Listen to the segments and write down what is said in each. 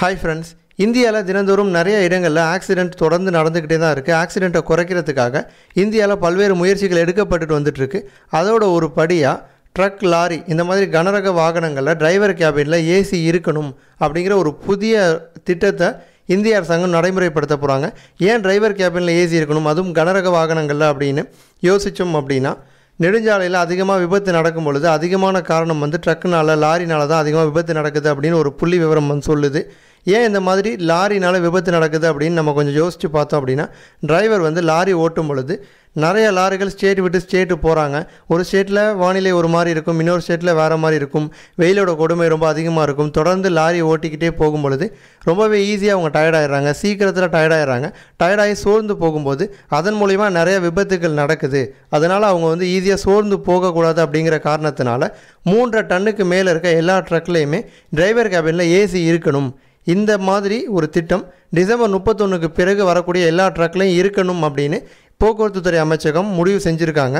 Hi friends இந்தியாவில் தினந்தோறும் நிறைய இடங்களில் ஆக்சிடென்ட் தொடர்ந்து நடந்துக்கிட்டே தான் இருக்குது ஆக்சிடெண்ட்டை குறைக்கிறதுக்காக இந்தியாவில் பல்வேறு முயற்சிகள் எடுக்கப்பட்டுட்டு வந்துட்டுருக்கு அதோட ஒரு படியாக ட்ரக் லாரி இந்த மாதிரி கனரக வாகனங்களில் டிரைவர் கேபினில் ஏசி இருக்கணும் அப்படிங்கிற ஒரு புதிய திட்டத்தை இந்திய அரசாங்கம் நடைமுறைப்படுத்த போகிறாங்க ஏன் டிரைவர் கேபினில் ஏசி இருக்கணும்? அதுவும் கனரக வாகனங்களில் அப்படின்னு யோசித்தோம் அப்படின்னா நெடுஞ்சாலையில் அதிகமாக விபத்து நடக்கும் பொழுது அதிகமான காரணம் வந்து ட்ரக்குனால் லாரினால் தான் அதிகமாக விபத்து நடக்குது அப்படின்னு ஒரு புள்ளி விவரம் வந்து சொல்லுது. ஏன் இந்த மாதிரி லாரினால் விபத்து நடக்குது அப்படின்னு நம்ம கொஞ்சம் யோசித்து பார்த்தோம் அப்படின்னா டிரைவர் வந்து லாரி ஓட்டும் பொழுது நிறைய லாரிகள் ஸ்டேட் விட்டு ஸ்டேட்டு போகிறாங்க ஒரு ஸ்டேட்டில் வானிலை ஒரு மாதிரி இருக்கும் இன்னொரு ஸ்டேட்டில் வேறு மாதிரி இருக்கும். வெயிலோட கொடுமை ரொம்ப அதிகமாக இருக்கும். தொடர்ந்து லாரி ஓட்டிக்கிட்டே போகும் பொழுது ரொம்பவே ஈஸியாக அவங்க டயர்டாயிடுறாங்க சீக்கிரத்தில் டயர்டாயிடுறாங்க டயர்டாகி சோர்ந்து போகும்போது அதன் மூலிமா நிறைய விபத்துகள் நடக்குது. அதனால் அவங்க வந்து ஈஸியாக சோர்ந்து போகக்கூடாது அப்படிங்கிற காரணத்தினால மூன்றரை டன்னுக்கு மேலே இருக்க எல்லா ட்ரக்லேயுமே டிரைவர் கேபினில் ஏசி இருக்கணும். இந்த மாதிரி ஒரு திட்டம் டிசம்பர் முப்பத்தொன்றுக்கு பிறகு வரக்கூடிய எல்லா ட்ரக்லையும் இருக்கணும் அப்படின்னு போக்குவரத்து துறை அமைச்சகம் முடிவு செஞ்சுருக்காங்க.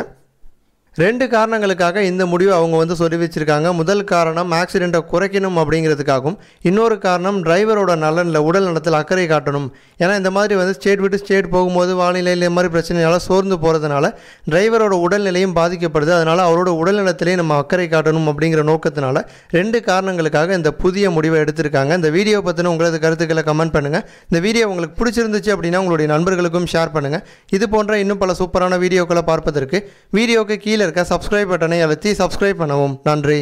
ரெண்டு காரணங்களுக்காக இந்த முடிவை அவங்க வந்து சொல்லி வச்சுருக்காங்க முதல் காரணம் ஆக்சிடெண்ட்டை குறைக்கணும் அப்படிங்கிறதுக்காகவும் இன்னொரு காரணம் டிரைவரோட நலனில் உடல் நலத்தில் அக்கறை காட்டணும். ஏன்னா இந்த மாதிரி வந்து ஸ்டேட் விட்டு ஸ்டேட் போகும்போது வானிலையில் இந்த மாதிரி பிரச்சனையால் சோர்ந்து போகிறதுனால டிரைவரோட உடல்நிலையும் பாதிக்கப்படுது. அதனால் அவரோட உடல்நலத்திலேயே நம்ம அக்கறை காட்டணும் அப்படிங்கிற நோக்கத்தினால ரெண்டு காரணங்களுக்காக இந்த புதிய முடிவை எடுத்திருக்காங்க. இந்த வீடியோ பற்றின உங்களது கருத்துக்களை கமெண்ட் பண்ணுங்கள் இந்த வீடியோ உங்களுக்கு பிடிச்சிருந்துச்சு அப்படின்னா உங்களுடைய நண்பர்களுக்கும் ஷேர் பண்ணுங்கள் இது போன்ற இன்னும் பல சூப்பரான வீடியோக்களை பார்ப்பதற்கு வீடியோக்கு கீழே இருக்க சப்ஸ்கிரைப் பட்டனை அழுத்தி சப்ஸ்கிரைப் பண்ணவும். நன்றி.